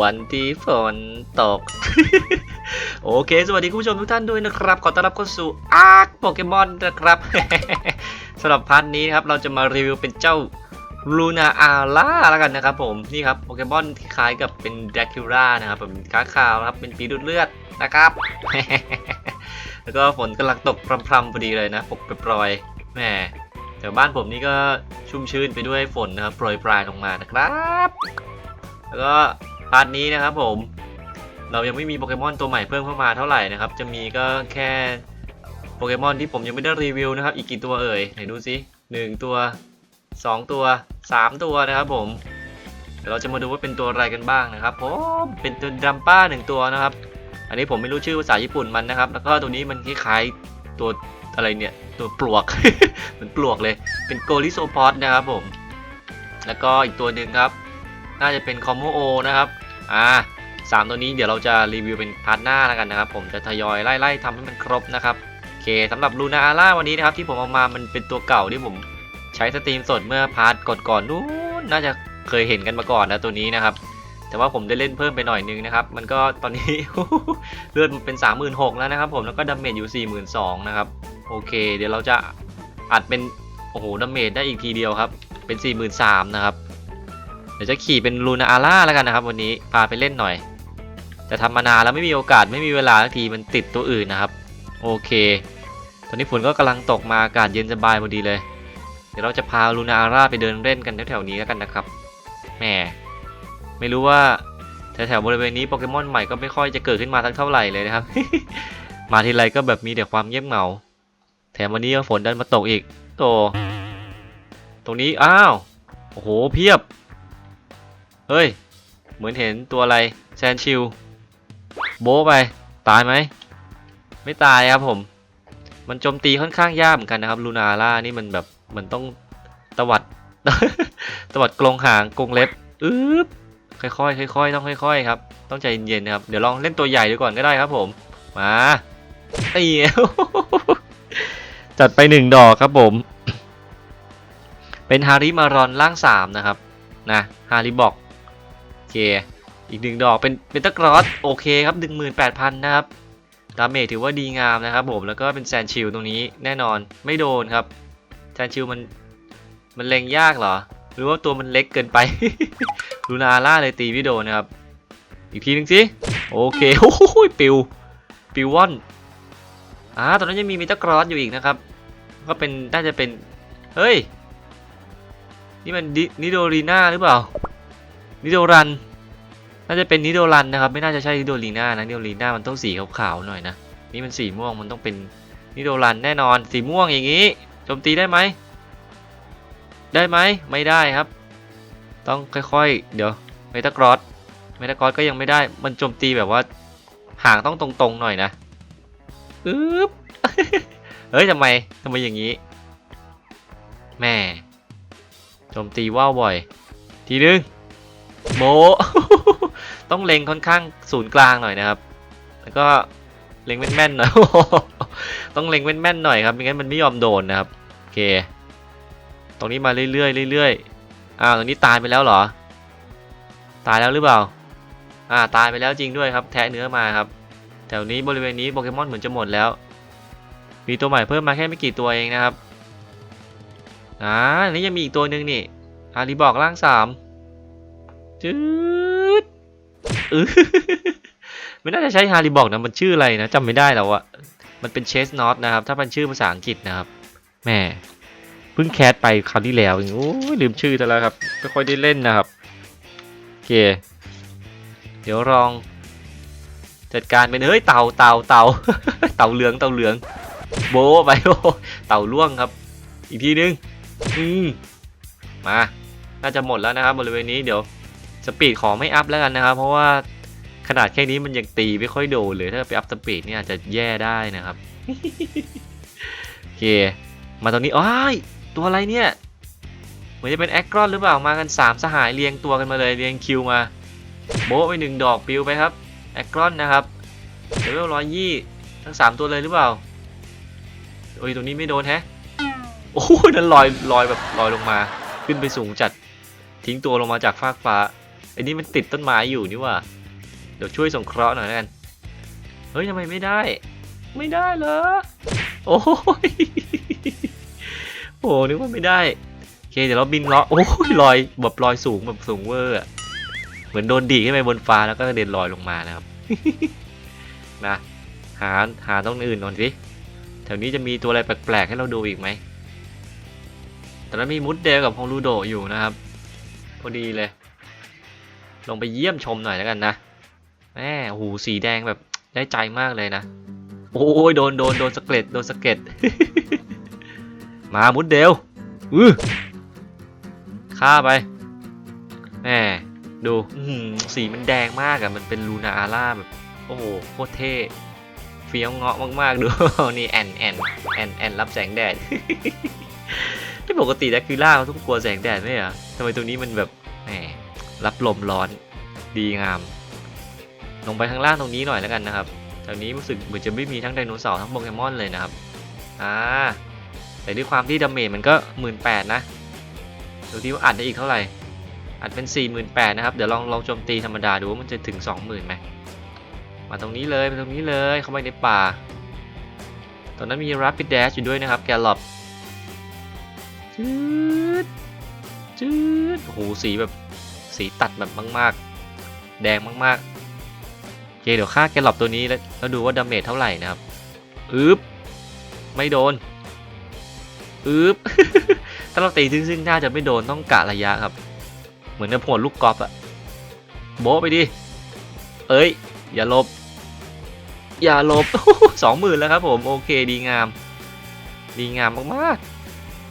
วันที่ฝนตก โอเค สวัสดีคุณผู้ชมทุกท่านด้วยนะครับ ขอต้อนรับเข้าสู่อาร์คโปเกมอนนะครับสำหรับพาร์ทนี้นะครับเราจะมารีวิวเป็นเจ้าลูนาอาร่าแล้วกันนะครับผมนี่ครับโปเกมอนที่คล้ายกับเป็นแดคิร่านะครับผมเป็นค้างคาวครับเป็นปีดูดเลือดนะครับแล้วก็ฝนกำลังตกพรำๆพอดีเลยนะปกปรอยแหมแถวบ้านผมนี่ก็ชุ่มชื่นไปด้วยฝนนะครับโปรยปลายลงมานะครับ แล้วก็พาร์ทนี้นะครับผม เรายังไม่มีโปเกมอนตัวใหม่เพิ่มเข้ามาเท่าไหร่นะครับ จะมีก็แค่โปเกมอนที่ผมยังไม่ได้รีวิวนะครับ อีกกี่ตัวเอ่ยไหนดูสิหนึ่งตัวสองตัวสามตัวนะครับผมเดี๋ยวเราจะมาดูว่าเป็นตัวอะไรกันบ้างนะครับผมเป็นตัวดัมป้าหนึ่งตัวนะครับ อันนี้ผมไม่รู้ชื่อภาษาญี่ปุ่นมันนะครับ แล้วก็ตัวนี้มันคล้ายๆตัวอะไรเนี่ยตัวปลวก เหมือนปลวกเลย เป็นโกลิโซพอสนะครับผม แล้วก็อีกตัวหนึ่งครับ น่าจะเป็นคอมโมโอนะครับอ่าสามตัวนี้เดี๋ยวเราจะรีวิวเป็นพาร์ทหน้าแล้วกันนะครับ ผมจะทยอยไล่ๆทำให้มันครบนะครับโอเคสำหรับลูนาอาร่าวันนี้นะครับที่ผมเอามามันเป็นตัวเก่าที่ผมใช้สตรีมสดเมื่อพาร์ทก่อนๆนู้นน่าจะเคยเห็นกันมาก่อนนะตัวนี้นะครับ แต่ว่าผมได้เล่นเพิ่มไปหน่อยนึงนะครับ มันก็ตอนนี้ เลือดมันเป็น 36,000แล้วนะครับ ผมแล้วก็ดาเมจอยู่ 42,000นะครับโอเค เดี๋ยวเราจะอัดเป็นโอ้โหดาเมจได้อีกทีเดียวครับเป็น 43,000นะครับ ดี๋ยวจะขี่เป็นลูนาอาร่าแล้วกันนะครับ วันนี้พาไปเล่นหน่อย แต่ทำมานานแล้วไม่มีโอกาสไม่มีเวลาสักทีมันติดตัวอื่นนะครับ โอเค ตอนนี้ฝนก็กำลังตกมาอากาศเย็นสบายพอดีเลย เดี๋ยวเราจะพาลูนาอาร่าไปเดินเล่นกันแถวๆนี้แล้วกันนะครับแหมไม่รู้ว่าแถวๆบริเวณนี้โปเกมอนใหม่ก็ไม่ค่อยจะเกิดขึ้นมาสักเท่าไหร่เลยนะครับ มาทีไรก็แบบมีแต่ความเงียบเหงา แถมวันนี้ก็ฝนดันมาตกอีกโตตรงนี้อ้าวโอ้โหเพียบ เฮ้ย เหมือนเห็นตัวอะไรแซนชิลโบไป ตายไหม ไม่ตายครับผม มันโจมตีค่อนข้างยากเหมือนกันนะครับลูนาร่านี่มันแบบมันต้องตวัดตวัดกรงหางกรงเล็บอึ๊บค่อยๆค่อยๆต้องค่อยๆครับ ต้องใจเย็นๆนะครับ เดี๋ยวลองเล่นตัวใหญ่ดูก่อนก็ได้ครับผม มาตีจัดไปหนึ่งดอกครับผม เป็นฮาริมารอนล่างสามนะครับ นะ ฮาริบอก เค อีกหนึ่งดอกเป็นเป็นตะกรอสโอเคครับหนึ่งหมื่นแปดพันนะครับ ดาเมจถือว่าดีงามนะครับผม แล้วก็เป็นแซนชิลตรงนี้แน่นอนไม่โดนครับ แซนชิลมันมันเล็งยากเหรอ หรือว่าตัวมันเล็กเกินไปลูนาร่าเลยตีไม่โดนนะครับ อีกทีหนึงสิโอเคโอ้โหปิวปิววอนอ่าตอนนั้นยังมีมิตากรอสอยู่อีกนะครับ ก็เป็นน่าจะเป็น เฮ้ย นี่มันนิโดรีนาหรือเปล่า นิโดรัน น่าจะเป็นนิโดรันนะครับ ไม่น่าจะใช่นิโดรีน่านะนิโดรีน่ามันต้องสีขาวๆหน่อยนะ นี่มันสีม่วงมันต้องเป็นนิโดรันแน่นอน สีม่วงอย่างนี้โจมตีได้ไหม ได้ไหมไม่ได้ครับ ต้องค่อยๆ เดี๋ยวเมตากรอสเมตากรอสก็ยังไม่ได้ มันโจมตีแบบว่าห่างต้องตรงๆหน่อยนะอึ๊บเฮ้ยทำไมทำไมอย่างนี้แม่โจมตีว่าวบ่อย ทีนึง โบะต้องเล็งค่อนข้างศูนย์กลางหน่อยนะครับ แล้วก็เล็งแม่นๆหน่อยต้องเล็งแม่นๆหน่อยครับไม่งั้นมันไม่ยอมโดนนะครับโอเค ตรงนี้มาเรื่อยๆเรื่อยๆอ้าวตรงนี้ตายไปแล้วเหรอ ตายแล้วหรือเปล่า อ่าตายไปแล้วจริงด้วยครับ แทะเนื้อมาครับ แถวนี้บริเวณนี้โปเกมอนเหมือนจะหมดแล้ว มีตัวใหม่เพิ่มมาแค่ไม่กี่ตัวเองนะครับอ่าอันนี้ยังมีอีกตัวหนึ่งนี่อารีบอกร่างสาม จืดอือไม่น่าจะใช้ฮาริบอกนะมันชื่ออะไรนะจำไม่ได้แล้วอะมันเป็นเชสนอตนะครับ ถ้าเป็นชื่อภาษาอังกฤษนะครับแม่เพิ่งแคสไปคราวที่แล้วองโอ้ยลืมชื่อแต่แล้วครับไม่ค่อยได้เล่นนะครับโอเคเดี๋ยวลองจัดการเป็นเฮ้ยเต่าเต่าเต่าเต่าเหลืองเต่าเหลือง โบไปโอ้เต่าล่วงครับ อีกทีนึงอืมมา น่าจะหมดแล้วนะครับบริเวณนี้เดี๋ยว สปีดขอไม่อัพแล้วกันนะครับ เพราะว่าขนาดแค่นี้มันยังตีไม่ค่อยโดนเลยถ้าไปอัพสปีดเนี่ยอาจจะแย่ได้นะครับโอเค มาตรงนี้อ้ายตัวอะไรเนี่ยเหมือนจะเป็นแอคกรอนหรือเปล่ามากัน 3 สหายเรียงตัวกันมาเลยเรียงคิวมา โบะไปหนึ่งดอกปิวไปครับแอคกรอนนะครับเลเวลร้อยยี่ทั้ง 3 ตัวเลยหรือเปล่าโอ้ยตรงนี้ไม่โดนแฮะโอ้ยนั่นลอยลอยแบบลอยลงมา ขึ้นไปสูงจัดทิ้งตัวลงมาจากฟากฟ้า ไอ้นี่มันติดต้นไม้อยู่นี่ว่าเดี๋ยวช่วยสงเคราะห์หน่อยกันเฮ้ยทำไมไม่ได้ ไม่ได้เหรอโอ้ยโอ้นึกว่าไม่ได้โอเคเดี๋ยวเราบินเลาะโอ้ยลอยแบบลอยสูงแบบสูงเวอร์อะเหมือนโดนดีขึ้นไปบนฟ้าแล้วก็กระเด็นลอยลงมานะครับนะหาหาตรงอื่นก่อนสิแถวนี้จะมีตัวอะไรแปลกๆให้เราดูอีกไหมตอนนั้นมีมุดเดลกับฮองรูโดอยู่นะครับพอดีเลย ลงไปเยี่ยมชมหน่อยแล้วกันนะแม่หูสีแดงแบบได้ใจมากเลยนะ โอ้ยโดนโดนโดนสเก็ดโดนสเก็ดมามุดเดลอือฆ่าไปแหมดูสีมันแดงมากอะมันเป็นลูนาอาร่าแบบ โอ้โหโคตรเท่เฟี้ยวเงาะมากๆดูนี่แอนแอนแอนแอนรับแสงแดดที่ปกติแดกคิล่าเขาต้องกลัวแสงแดดไหมเหรอทำไมตัวนี้มันแบบแหม รับลมร้อนดีงาม ลงไปข้างล่างตรงนี้หน่อยแล้วกันนะครับแถวนี้รู้สึกเหมือนจะไม่มีทั้งไดโนเสาร์ทั้งโปเกมอนเลยนะครับอ่าแต่ด้วยความที่ดาเมจมันก็หมื่นแปดนะดูที่ว่าอัดได้อีกเท่าไหร่อัดเป็น 4 8 0 0 0นะครับ เดี๋ยวลองลองโจมตีธรรมดาดูว่ามันจะถึง 20,000ไหมมาตรงนี้เลยมาตรงนี้เลยเข้าไปในป่า ตอนนั้นมี Rapid Dash อยู่ด้วยนะครับ แกลลอบจืดจืดโอ้โหสีแบบ สีตัดแบบมากๆ แดงมากๆโอเคเดี๋ยวฆ่าแกลลอบตัวนี้แล้วแล้วดูว่าดาเมจเท่าไหร่นะครับอึ๊บไม่โดนอึ๊บถ้าเราตีซึ่งๆน่าจะไม่โดนต้องกะระยะครับ เหมือนกับหัวลูกกอล์ฟอะโบไปดิ เอ้ย อย่าลบ อย่าลบสองหมื่นแล้วครับผม โอเคดีงาม ดีงามมาก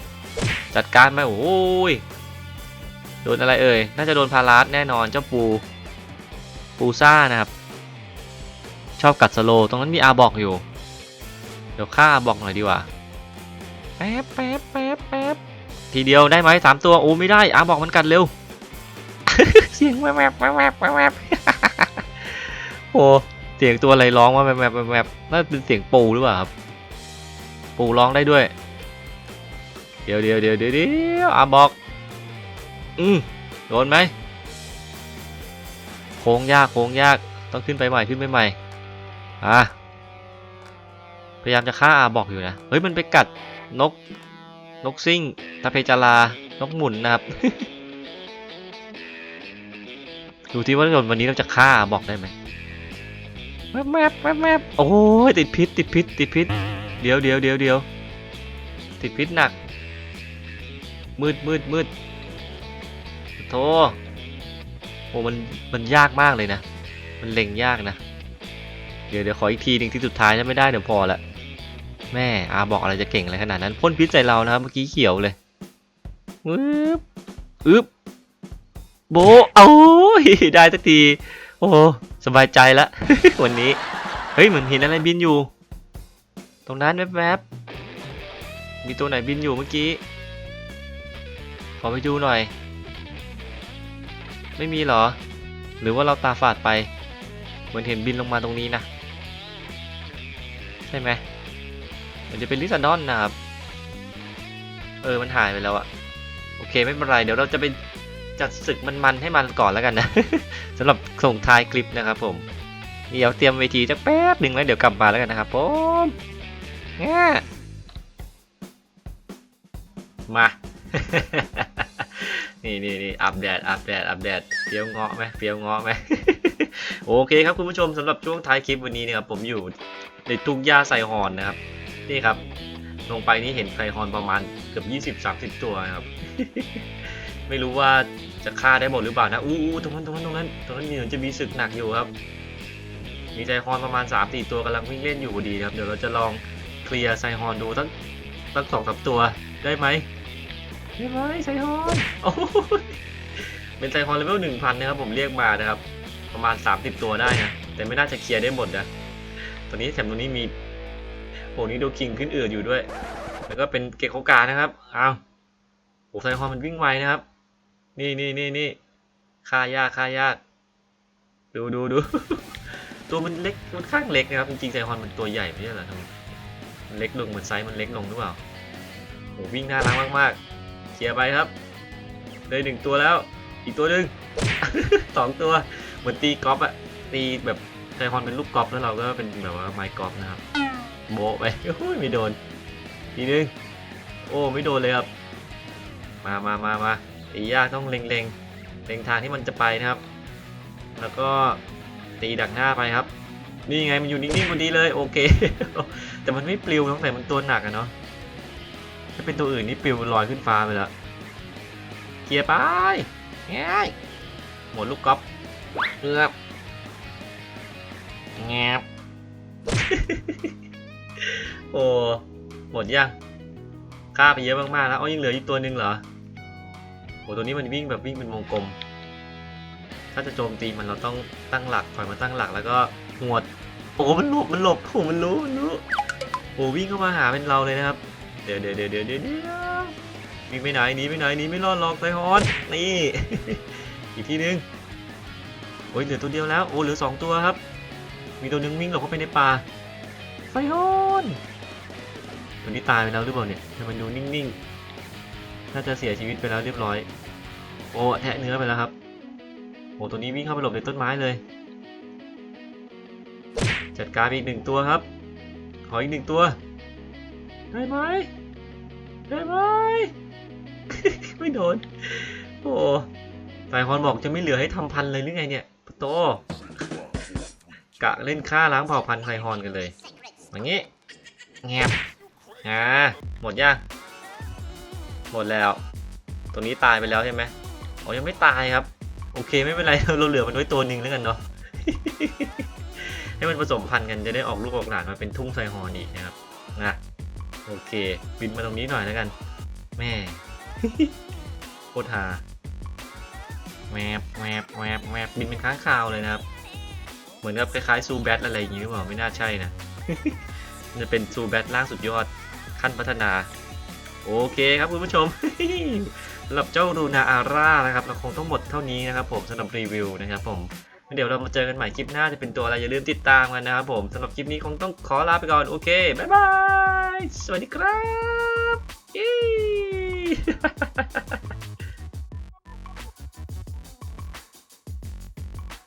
ๆ จัดการไปโอ้ย ดนอะไรเอ่ย น่าจะโดนพาราสแน่นอนเจ้าปู ปูซ่านะครับ ชอบกัดสโล ตรงนั้นมีอาบอกอยู่ เดี๋ยวฆ่าอาบอกหน่อยดีกว่า แป๊บแป๊บแป๊บแป๊บทีเดียวได้ไหมสามตัว โอ้ไม่ได้ อาบอกมันกัดเร็ว เสียงแวบแวบแวบแวบโอ้เสียงตัวอะไรร้องว่าแวบแวบแวบแวบน่าเป็นเสียงปูหรือเปล่าครับ ปูร้องได้ด้วย เดี๋ยวเดี๋ยวเดี๋ยวเดี๋ยวอาบอก อืมโดนไหมโค้งยากโค้งยากต้องขึ้นไปใหม่ขึ้นไปใหม่อะพยายามจะฆ่าอาบอกอยู่นะเฮ้ยมันไปกัดนกนกซิ่งตาเพจารานกหมุนนะครับดูที่ว่าวันนี้เราจะฆ่าบอกได้ไหมแมบแมบแมบแมบโอ้ยติดพิษติดพิษติดพิษเดี๋ยวเดี๋ยวเดี๋ยวเดี๋ยวติดพิษหนัก มืดมืดมืด โธ่โอ้มันมันยากมากเลยนะ มันเล็งยากนะ เดี๋ยวเดี๋ยวขออีกทีหนึ่งที่สุดท้ายถ้าไม่ได้เดี๋ยวพอละแม่อาบอกอะไรจะเก่งอะไรขนาดนั้นพ่นพิษใส่เรานะครับเมื่อกี้เขียวเลยอึ๊บอึ๊บโบะโอ้ยได้สักที โอ้สบายใจละวันนี้ เฮ้ยเหมือนเห็นอะไรบินอยู่ ตรงนั้นแวบๆมีตัวไหนบินอยู่เมื่อกี้ ขอไปดูหน่อย ไม่มีเหรอ หรือว่าเราตาฝาดไป เหมือนเห็นบินลงมาตรงนี้นะ ใช่ไหมมันจะเป็นลิซาดอนนะครับ เออ มันหายไปแล้วอะโอเค ไม่เป็นไร เดี๋ยวเราจะไปจัดศึกมันๆให้มันก่อนแล้วกันนะ สำหรับส่งท้ายคลิปนะครับผม เดี๋ยวเตรียมเวทีจะแป๊บหนึ่งแล้วเดี๋ยวกลับมาแล้วกันนะครับผมแง่มา นี่นี่นี่อัปเดตอัปเดตอัปเดตเฟี้ยวเงาะไหมเฟี้ยวเงาะไหมโอเคครับคุณผู้ชมสำหรับช่วงท้ายคลิปวันนี้นะครับผมอยู่ในทุ่งหญ้าไซฮอนนะครับ นี่ครับ ลงไปนี่เห็นไซฮอนประมาณเกือบ20-30 ตัวนะครับ ไม่รู้ว่าจะฆ่าได้หมดหรือเปล่านะอู้ตรงนั้นตรงนั้นตรงนั้นตรงนั้นมีเหมือนจะมีศึกหนักอยู่ครับ มีไซฮอนประมาณ3าสี่ตัวกำลังวิ่งเล่นอยู่พอดีครับ เดี๋ยวเราจะลองเคลียร์ไซฮอนดูตั้งตั้งสองสามตัวได้ไหม ได้ไหมไซฮอนโอ้ยเป็นไซฮอนเลเวลหนึ่งพันนะครับผมเรียกมานะครับ ประมาณ 30 ตัวได้นะ แต่ไม่น่าจะเคลียร์ได้หมดนะตอนนี้แถมตรงนี้มีโอ้นี่ดูคิงขึ้นอืดอยู่ด้วย แล้วก็เป็นเกคโอกานะครับอ้าวโอ้ไซฮอนมันวิ่งไวนะครับ นี่นี่นี่นี่ค่ายากค่ายาก ดูดูดูตัวมันเล็กมันข้างเล็กนะครับจริงๆไซฮอนมันตัวใหญ่ไม่ใช่เหรอทำไมมันเล็กลงเหมือนไซส์มันเล็กลงหรือเปล่าโอ้วิ่งน่ารักมากๆ เคลียร์ไปครับได้หนึ่งตัวแล้ว อีกตัวหนึ่ง สองตัว เหมือนตีกอล์ฟอะตีแบบไทฮอนเป็นลูกกอล์ฟแล้วเราก็เป็นแบบว่าไม้กอล์ฟนะครับ โบไปโอ้ยไม่โดนทีนึงโอ้ไม่โดนเลยครับ มามามามาตียากต้องเล็งเล็งเล็งทางที่มันจะไปนะครับ แล้วก็ตีดักหน้าไปครับ นี่ไงมันอยู่นิ่งๆพอดีเลย โอเค แต่มันไม่ปลิวตั้งแต่มันตัวหนักอะเนาะ ถ้าเป็นตัวอื่นนี่ปิวลอยขึ้นฟ้าไปแล้วเคลียร์ไปง่ายหมดลูกกอล์ฟเงือบแงบโอ้หมดยังฆ่าไปเยอะมากๆแล้วอ๋อยังเหลืออีกตัวหนึ่งเหรอโอ้ตัวนี้มันวิ่งแบบวิ่งเป็นวงกลม ถ้าจะโจมตีมันเราต้องตั้งหลักถอยมาตั้งหลักแล้วก็หวดโอ้มันหลบมันหลบโอ้มันรู้มันรู้โอ้วิ่งเข้ามาหาเป็นเราเลยนะครับ ดี๋ยวเดี๋ยวเดี๋ยวเดี๋ยวเดี๋ยววิ่งไปไหนหนีไปไหนหนีไม่รอดหรอกไซฮอนนี่ อีกทีนึงโอ้ยเหลือตัวเดียวแล้วโอ้เหลือสองตัวครับ มีตัวหนึงวิ่งหลบเข้าไปในป่าไซฮอนตัวนี้ตายไปแล้วหรือเปล่าเนี่ยทำไมดูนิ่งๆน่าจะเสียชีวิตไปแล้วเรียบร้อย โอ้แทะเนื้อไปแล้วครับโอ้ตัวนี้วิ่งเข้าไปหลบในต้นไม้เลย จัดการอีกหนึ่งตัวครับขออีกหนึ่งตัวได้ไหม ได้ไหม ไม่โดน โอ้สายฮอนบอกจะไม่เหลือให้ทำพันเลยหรือไงเนี่ยปโต กะเล่นฆ่าล้างเผ่าพันธุ์ไทฮอนกันเลย อย่างงี้ แงบอ่าหมดยัง หมดแล้ว ตัวนี้ตายไปแล้วใช่ไหมอ๋อยังไม่ตายครับ โอเคไม่เป็นไร เราเหลือมันไว้ตัวหนึ่งแล้วกันเนาะ ให้มันผสมพันธุ์กันจะได้ออกลูกออกหลานมาเป็นทุ่งไซฮอนอีกนะครับ นะ โอเค บินมาตรงนี้หน่อยแล้วกัน แม่โคตรฮาแมบแมบแมบแมบบินเป็นค้างคาวเลยนะครับ เหมือนกับคล้ายๆซูแบทอะไรอย่างงี้หรือเปล่าไม่น่าใช่นะจะเป็นซูแบทล่างสุดยอดขั้นพัฒนา โอเคครับคุณผู้ชมสำหรับเจ้ารูนาอาร่านะครับ เราคงต้องหมดเท่านี้นะครับผมสำหรับรีวิวนะครับผม เดี๋ยวเรามาเจอกันใหม่คลิปหน้าจะเป็นตัวอะไรอย่าลืมติดตามกันนะครับผมสำหรับคลิปนี้คงต้องขอลาไปก่อนโอเคบ๊ายบายสวัสดีครับ